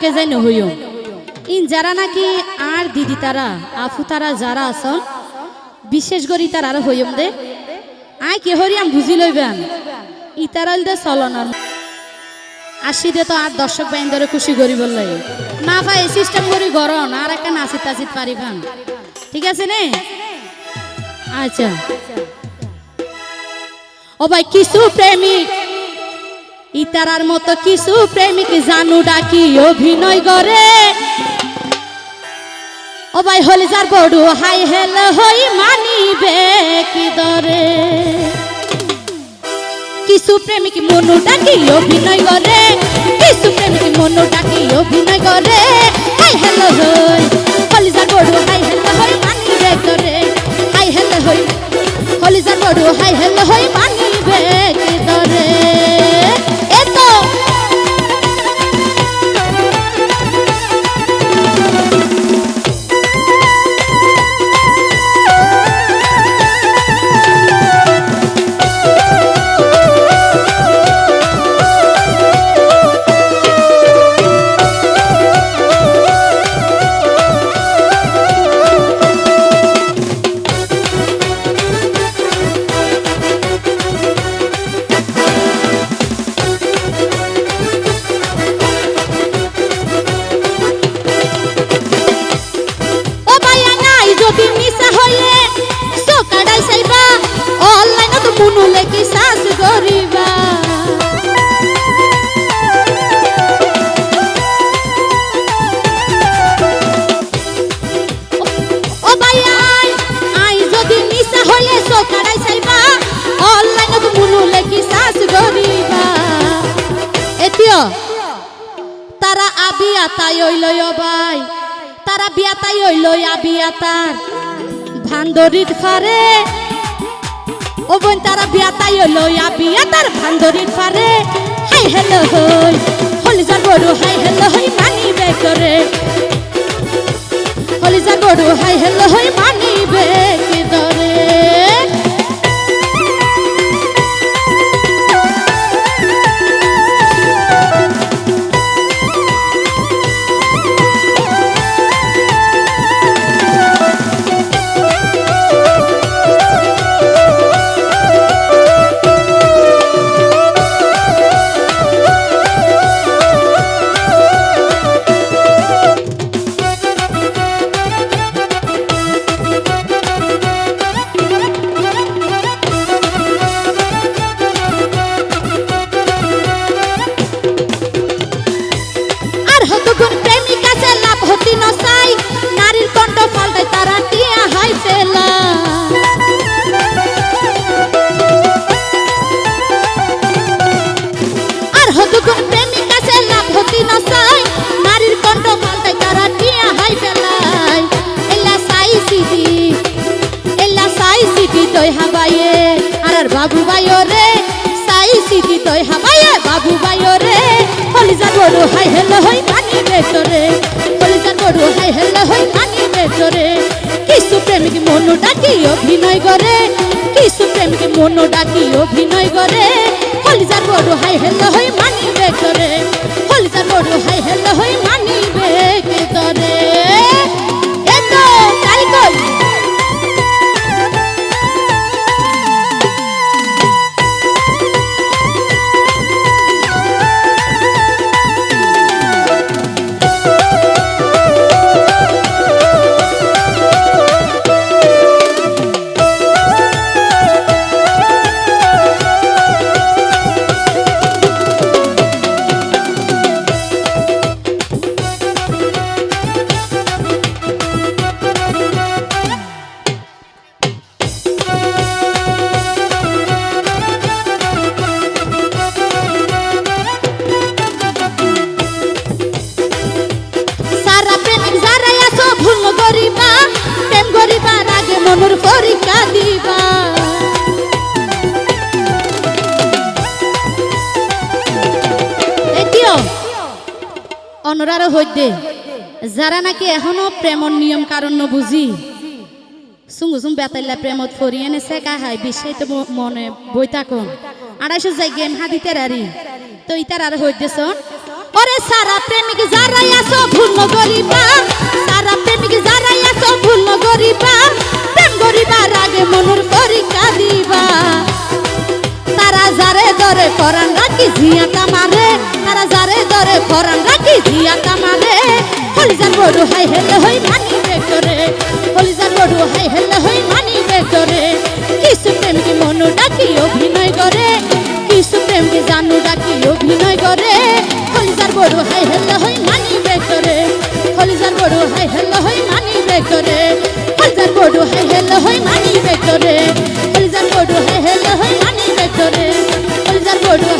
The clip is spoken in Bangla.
কে হইও। ইন যারা নাকি আর দিদি তারা, আফু তারা যারা আছেন, বিশেষ করে তার আর হইম দে। আয় কে হরিয়াম বুঝি লইবেন ইতারাল দে চলনার। আসি দে তো আর দর্শক বাইন ধরে খুশি করি বললে না ভাই সিস্টেম করি গরম আর একটা নাচিত টাচিত পারিবান ঠিক আছে নে? আচ্ছা। ও ভাই, কিছু প্রেমিক ইতারার মতো কিছু প্রেমিক জানু ডাকি অভিনয় করে। ভাই হলি যার বড়ু, হাই হেল হই মানিবে কি দরে? কিছু প্রেমিক মনু ডাকি অভিনয় করে। কিছু প্রেমিক মনু ডাকি অভিনয় করে। হাই হেল হই হলি যার বড়ু, হাই হেল হই মানিবে করে হাই হেল হই হলি যার বড়ু, হাই হেল হই মুনু লেখি সাস আই, আই যদি মিশা হইলে এতিও তারা আবি আতাই হইল ভাই তারা ভান্দরির ফারে ও বোন তারা বিয়াতাই হইল বিয়া তার ভান্দরির ফারে। হাই হেলো হই হলিজার গরু, হাই হেলো হই, মানিবে করে। হলিজার গরু, হাই হেলো হই, মানিবে কি? বাবু বাইও রে, সাই সিটি তই হাবায়ে বাবু বাইও রে। কলিজা বড় হাই হেলো হই মানি বেতরে কলিজা বড় হাই হেলো হই মানি বেতরে কিছু প্রেমিক মন ডাকি অভিনয় করে কিছু প্রেমিক মনু ডাকি অভিনয় করে। কলিজা বড় হাই হেলো হই মানি অনরারও হইতে। যারা নাকি এখনও প্রেমর নিয়ম কারণ বুঝি। সুঙ্গু সুম বেতাইলা প্রেমত ফরিয়ে নে সেকা হাই বিষয় তো মনে বই থাকুন আড়াইশো যাই গেম হাদিতে রারি তো ইতার আর হইতেছ ওরে সারা প্রেমিক যারাই আসো ভুল গরিবা সারা প্রেমিক যারাই আসো ভুল গরিবা প্রেম গরিবার আগে মনুর পরীক্ষা দিবা তারা যারে ধরে ফরান রাখি ঝিয়া তামারে করে ফরান রাখি জিয়া কামারে হলিজান বড়ু হাই হেলে হই মানি বেকরে হলিজান বড়ু হাই হেলে হই মানি বেকরে কিছু প্রেমকে মনু ডাকি অভিনয় করে? কিছু প্রেমকে জানু ডাকি অভিনয় করে? হলিজার বড়ু হাই হেলে হই মানি বেকরে হলিজার বড়ু হাই হেলে হই মানি বেকরে হলিজার বড়ু হাই হেলে হই মানি বেকরে হলিজার বড়ু হাই হেলে হই মানি বেকরে হলিজার বড়ু